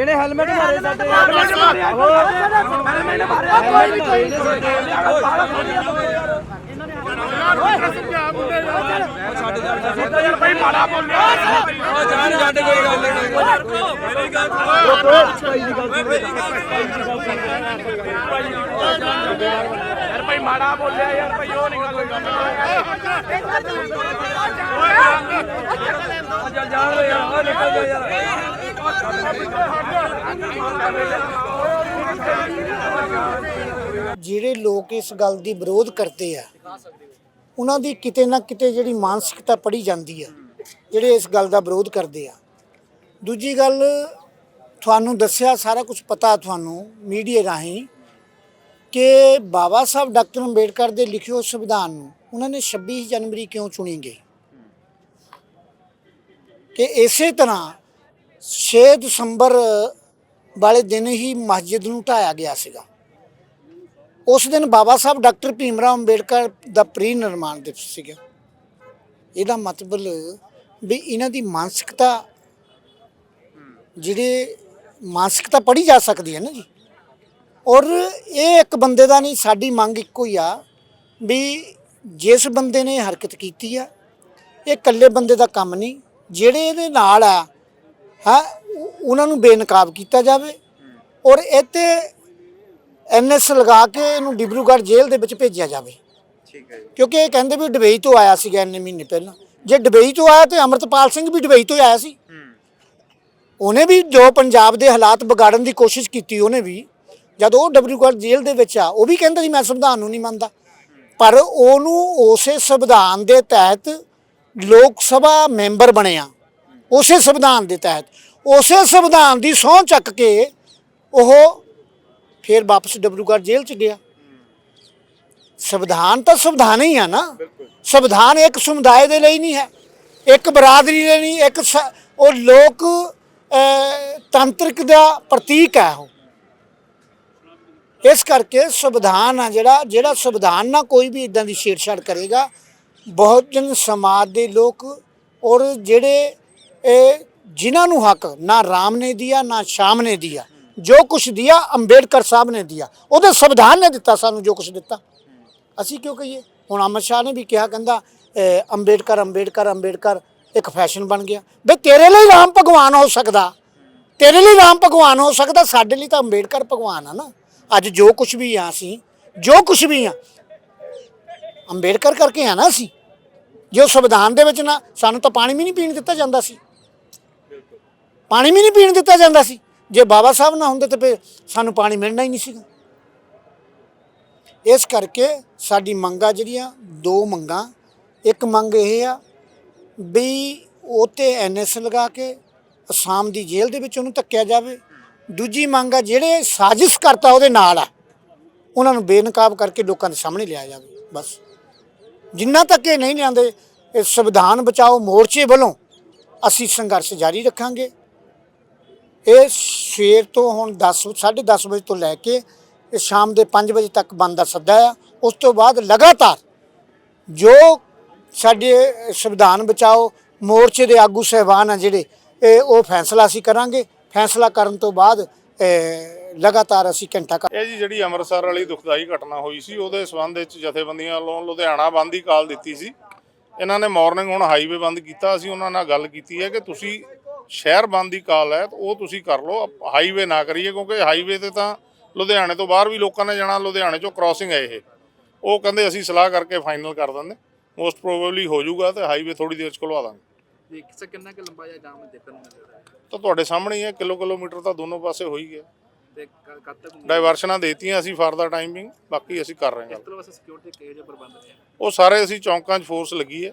ਇਹਨੇ ਹੈਲਮਟ ਮਾਰੇ ਸਾਡੇ ਹੈਲਮਟ ਮਾਰੇ ਭਾਈ ਮਾੜਾ ਬੋਲਿਆ ਜਾਨ ਛੱਡ ਕੋਈ ਗੱਲ ਨਹੀਂ ਮੇਰੀ ਗੱਲ ਯਾਰ ਭਾਈ ਮਾੜਾ ਬੋਲਿਆ ਯਾਰ ਭਾਈ ਉਹ ਨਹੀਂ ਗੱਲ ਜਾਣ ਯਾਰ ਨਿਕਲ ਜਾ ਯਾਰ ਜਿਹੜੇ ਲੋਕ ਇਸ ਗੱਲ ਦੀ ਵਿਰੋਧ ਕਰਦੇ ਆ, ਉਹਨਾਂ ਦੀ ਕਿਤੇ ਨਾ ਕਿਤੇ ਜਿਹੜੀ ਮਾਨਸਿਕਤਾ ਪੜੀ ਜਾਂਦੀ ਆ, ਜਿਹੜੇ ਇਸ ਗੱਲ ਦਾ ਵਿਰੋਧ ਕਰਦੇ ਆ। ਦੂਜੀ ਗੱਲ, ਤੁਹਾਨੂੰ ਦੱਸਿਆ ਸਾਰਾ ਕੁਝ ਪਤਾ ਤੁਹਾਨੂੰ ਮੀਡੀਆ ਰਾਹੀਂ ਕਿ ਬਾਬਾ ਸਾਹਿਬ ਡਾਕਟਰ ਅੰਬੇਡਕਰ ਦੇ ਲਿਖੇ ਹੋਏ ਸੰਵਿਧਾਨ ਨੂੰ ਉਹਨਾਂ ਨੇ 26 ਜਨਵਰੀ ਕਿਉਂ ਚੁਣੀ ਗਈ? ਕਿ ਇਸੇ ਤਰ੍ਹਾਂ 6 ਦਸੰਬਰ ਵਾਲੇ ਦਿਨ ਹੀ ਮਸਜਿਦ ਨੂੰ ਢਾਇਆ ਗਿਆ ਸੀਗਾ। ਉਸ ਦਿਨ ਬਾਬਾ ਸਾਹਿਬ ਡਾਕਟਰ ਭੀਮਰਾਓ ਅੰਬੇਡਕਰ ਦਾ ਪ੍ਰੀ ਨਿਰਮਾਣ ਦਿਵਸ ਸੀਗਾ। ਇਹਦਾ ਮਤਲਬ ਵੀ ਇਹਨਾਂ ਦੀ ਮਾਨਸਿਕਤਾ, ਜਿਹੜੇ ਮਾਨਸਿਕਤਾ ਪੜੀ ਜਾ ਸਕਦੀ ਹੈ ਨਾ ਜੀ। ਔਰ ਇਹ ਇੱਕ ਬੰਦੇ ਦਾ ਨਹੀਂ, ਸਾਡੀ ਮੰਗ ਇੱਕੋ ਹੀ ਆ ਵੀ ਜਿਸ ਬੰਦੇ ਨੇ ਹਰਕਤ ਕੀਤੀ ਆ, ਇਹ ਇਕੱਲੇ ਬੰਦੇ ਦਾ ਕੰਮ ਨਹੀਂ, ਜਿਹੜੇ ਇਹਦੇ ਨਾਲ ਆ ਹਾਂ ਉਹਨਾਂ ਨੂੰ ਬੇਨਕਾਬ ਕੀਤਾ ਜਾਵੇ। ਔਰ ਇੱਥੇ ਐਨਐਸ ਲਗਾ ਕੇ ਇਹਨੂੰ ਡਿਬਰੂਗੜ੍ਹ ਜੇਲ੍ਹ ਦੇ ਵਿੱਚ ਭੇਜਿਆ ਜਾਵੇ। ਠੀਕ ਹੈ ਜੀ। ਕਿਉਂਕਿ ਇਹ ਕਹਿੰਦੇ ਵੀ ਡਬਈ ਤੋਂ ਆਇਆ ਸੀਗਾ ਇੰਨੇ ਮਹੀਨੇ ਪਹਿਲਾਂ। ਜੇ ਡਬਈ ਤੋਂ ਆਇਆ ਤੇ ਅਮਰਤਪਾਲ ਸਿੰਘ ਵੀ ਡਬਈ ਤੋਂ ਆਇਆ ਸੀ। ਉਹਨੇ ਵੀ ਜੋ ਪੰਜਾਬ ਦੇ ਹਾਲਾਤ ਵਿਗਾੜਨ ਦੀ ਕੋਸ਼ਿਸ਼ ਕੀਤੀ ਉਹਨੇ ਵੀ ਜਦ ਉਹ ਡਬਰੂਗੜ੍ਹ ਜੇਲ੍ਹ ਦੇ ਵਿੱਚ ਆ ਉਹ ਵੀ ਕਹਿੰਦਾ ਸੀ ਮੈਂ ਸੰਵਿਧਾਨ ਨੂੰ ਨਹੀਂ ਮੰਨਦਾ। ਪਰ ਉਹਨੂੰ ਉਸੇ ਸੰਵਿਧਾਨ ਦੇ ਤਹਿਤ ਲੋਕ ਸਭਾ ਮੈਂਬਰ ਬਣਿਆ। ਉਸੇ ਸੰਵਿਧਾਨ ਦੇ ਤਹਿਤ ਉਸੇ ਸੰਵਿਧਾਨ ਦੀ ਸਹੁੰ ਚੱਕ ਕੇ ਉਹ ਫਿਰ ਵਾਪਸ ਡਬਰੂਗੜ੍ਹ ਜੇਲ੍ਹ ਚ ਗਿਆ। ਸੰਵਿਧਾਨ ਤਾਂ ਸੰਵਿਧਾਨ ਹੀ ਆ ਨਾ। ਸੰਵਿਧਾਨ ਇੱਕ ਸਮੁਦਾਇ ਦੇ ਲਈ ਨਹੀਂ ਹੈ ਇੱਕ ਬਰਾਦਰੀ ਲਈ ਨਹੀਂ ਇੱਕ ਉਹ ਲੋਕ ਤੰਤਰਿਕ ਦਾ ਪ੍ਰਤੀਕ ਹੈ ਉਹ। ਇਸ ਕਰਕੇ ਸੰਵਿਧਾਨ ਆ ਜਿਹੜਾ ਜਿਹੜਾ ਸੰਵਿਧਾਨ ਨਾਲ ਕੋਈ ਵੀ ਇਦਾਂ ਦੀ ਛੇੜਛਾੜ ਕਰੇਗਾ ਬਹੁਜਨ ਸਮਾਜ ਦੇ ਲੋਕ ਔਰ ਜਿਹੜੇ ਇਹ ਜਿਨ੍ਹਾਂ ਨੂੰ ਹੱਕ ਨਾ ਰਾਮ ਨੇ ਦਿਆ, ਨਾ ਸ਼ਾਮ ਨੇ ਦਿਆ। ਜੋ ਕੁਛ ਦਿਆ, ਅੰਬੇਡਕਰ ਸਾਹਿਬ ਨੇ ਦਿਆ। ਉਹਦੇ ਸੰਵਿਧਾਨ ਨੇ ਦਿੱਤਾ ਸਾਨੂੰ ਜੋ ਕੁਛ ਦਿੱਤਾ। ਅਸੀਂ ਕਿਉਂ ਕਹੀਏ? ਹੁਣ ਅਮਰ ਸ਼ਾਹ ਨੇ ਵੀ ਕਿਹਾ, ਕਹਿੰਦਾ ਅੰਬੇਡਕਰ ਅੰਬੇਡਕਰ ਅੰਬੇਡਕਰ, ਇੱਕ ਫੈਸ਼ਨ ਬਣ ਗਿਆ। ਬਈ ਤੇਰੇ ਲਈ ਰਾਮ ਭਗਵਾਨ ਹੋ ਸਕਦਾ। ਤੇਰੇ ਲਈ ਰਾਮ ਭਗਵਾਨ ਹੋ ਸਕਦਾ, ਸਾਡੇ ਲਈ ਤਾਂ ਅੰਬੇਡਕਰ ਭਗਵਾਨ ਆ ਨਾ। ਅੱਜ ਜੋ ਕੁਝ ਵੀ ਆ ਅਸੀਂ, ਜੋ ਕੁਝ ਵੀ ਆ, ਅੰਬੇਡਕਰ ਕਰਕੇ ਆ ਨਾ ਅਸੀਂ। ਜੋ ਸੰਵਿਧਾਨ ਦੇ ਵਿੱਚ ਨਾ, ਸਾਨੂੰ ਤਾਂ ਪਾਣੀ ਵੀ ਨਹੀਂ ਪੀਣ ਦਿੱਤਾ ਜਾਂਦਾ ਸੀ। ਪਾਣੀ ਵੀ ਨਹੀਂ ਪੀਣ ਦਿੱਤਾ ਜਾਂਦਾ ਸੀ। ਜੇ ਬਾਬਾ ਸਾਹਿਬ ਨਾ ਹੁੰਦੇ ਤਾਂ ਫਿਰ ਸਾਨੂੰ ਪਾਣੀ ਮਿਲਣਾ ਹੀ ਨਹੀਂ ਸੀਗਾ। ਇਸ ਕਰਕੇ ਸਾਡੀ ਮੰਗਾਂ ਜਿਹੜੀਆਂ, ਦੋ ਮੰਗਾਂ। ਇੱਕ ਮੰਗ ਇਹ ਆ ਵੀ ਉਹ ਤੇ ਐਨਐਸ ਲਗਾ ਕੇ ਅਸਾਮ ਦੀ ਜੇਲ੍ਹ ਦੇ ਵਿੱਚ ਉਹਨੂੰ ਧੱਕਿਆ ਜਾਵੇ। ਦੂਜੀ ਮੰਗ ਆ ਜਿਹੜੇ ਸਾਜ਼ਿਸ਼ ਕਰਤਾ ਉਹਦੇ ਨਾਲ ਆ, ਉਹਨਾਂ ਨੂੰ ਬੇਨਕਾਬ ਕਰਕੇ ਲੋਕਾਂ ਦੇ ਸਾਹਮਣੇ ਲਿਆ ਜਾਵੇ, ਬਸ। ਜਿੰਨਾ ਤੱਕ ਇਹ ਨਹੀਂ ਲਿਆਂਦੇ, ਇਹ ਸੰਵਿਧਾਨ ਬਚਾਓ ਮੋਰਚੇ ਵੱਲੋਂ ਅਸੀਂ ਸੰਘਰਸ਼ ਜਾਰੀ ਰੱਖਾਂਗੇ। ਇਹ ਸਵੇਰ ਤੋਂ ਹੁਣ 10 10:30 ਵਜੇ ਤੋਂ ਲੈ ਕੇ ਇਹ ਸ਼ਾਮ ਦੇ 5 ਵਜੇ ਤੱਕ ਬੰਦ ਦਾ ਸੱਦਾ ਆ। ਉਸ ਤੋਂ ਬਾਅਦ ਲਗਾਤਾਰ ਜੋ ਸਾਡੇ ਸੰਵਿਧਾਨ ਬਚਾਓ, ਮੋਰਚੇ ਦੇ ਆਗੂ ਸਹਿਬਾਨ ਆ ਜਿਹੜੇ, ਇਹ ਉਹ ਫੈਸਲਾ ਅਸੀਂ ਕਰਾਂਗੇ। ਫੈਸਲਾ ਕਰਨ ਤੋਂ ਬਾਅਦ ਲਗਾਤਾਰ ਅਸੀਂ ਘੰਟਾ ਕਰ ਇਹ ਜੀ ਜਿਹੜੀ ਅੰਮ੍ਰਿਤਸਰ ਵਾਲੀ ਦੁਖਦਾਈ ਘਟਨਾ ਹੋਈ ਸੀ, ਉਹਦੇ ਸਬੰਧ ਵਿੱਚ ਜਥੇਬੰਦੀਆਂ ਵੱਲੋਂ ਲੁਧਿਆਣਾ ਬੰਦ ਦੀ ਕਾਲ ਦਿੱਤੀ ਸੀ। ਇਹਨਾਂ ਨੇ ਮਾਰਨਿੰਗ ਹੁਣ ਹਾਈਵੇ ਬੰਦ ਕੀਤਾ, ਅਸੀਂ ਉਹਨਾਂ ਨਾਲ ਗੱਲ ਕੀਤੀ ਹੈ ਕਿ ਤੁਸੀਂ ਸ਼ਹਿਰ ਬੰਦ ਦੀ ਕਾਲ ਹੈ ਤਾਂ ਉਹ ਤੁਸੀਂ ਕਰ ਲਓ ਹਾਈਵੇ ਨਾ ਕਰੀਏ ਕਿਉਂਕਿ ਹਾਈਵੇ ਤੇ ਤਾਂ ਲੁਧਿਆਣੇ ਤੋਂ ਬਾਹਰ ਵੀ ਲੋਕਾਂ ਨੇ ਜਾਣਾ ਲੁਧਿਆਣੇ ਚੋਂ ਕ੍ਰਾਸਿੰਗ ਹੈ ਇਹ। ਉਹ ਕਹਿੰਦੇ ਅਸੀਂ ਸਲਾਹ ਕਰਕੇ ਫਾਈਨਲ ਕਰ ਦਿੰਦੇ। ਮੋਸਟ ਪ੍ਰੋਬੇਬਲੀ ਹੋ ਜਾਊਗਾ ਤੇ ਹਾਈਵੇ ਥੋੜੀ ਦੇਰ ਚ ਖੁਲਵਾ ਦਾਂਗੇ। ਦੇਖ ਸੇ ਕਿੰਨਾ ਕਿ ਲੰਬਾ ਜਿਹਾ ਜਾਮ ਦੇਖਣ ਨੂੰ ਮਿਲ ਰਿਹਾ ਹੈ। ਤਾਂ ਤੁਹਾਡੇ ਸਾਹਮਣੇ ਹੀ ਹੈ ਕਿਲੋ ਕਿਲੋਮੀਟਰ ਤਾਂ ਦੋਨੋਂ ਪਾਸੇ ਹੋ ਹੀ ਗਿਆ। ਤੇ ਕ- ਕਦ ਤੱਕ ਹੋਊਗਾ? ਡਾਇਵਰਸ਼ਨਾਂ ਦੇਤੀਆਂ ਅਸੀਂ ਫਾਰ ਦਾ ਟਾਈਮਿੰਗ ਬਾਕੀ ਅਸੀਂ ਕਰ ਰਹੇ ਹਾਂ। ਇਸ ਤੋਂ ਵਾਸਤੇ ਸਿਕਿਉਰਿਟੀ ਕਿਹੋ ਜਿਹੇ ਪ੍ਰਬੰਧ ਨੇ? ਉਹ ਸਾਰੇ ਅਸੀਂ ਚੌਂਕਾਂ 'ਚ ਫੋਰਸ ਲੱਗੀ ਹੈ।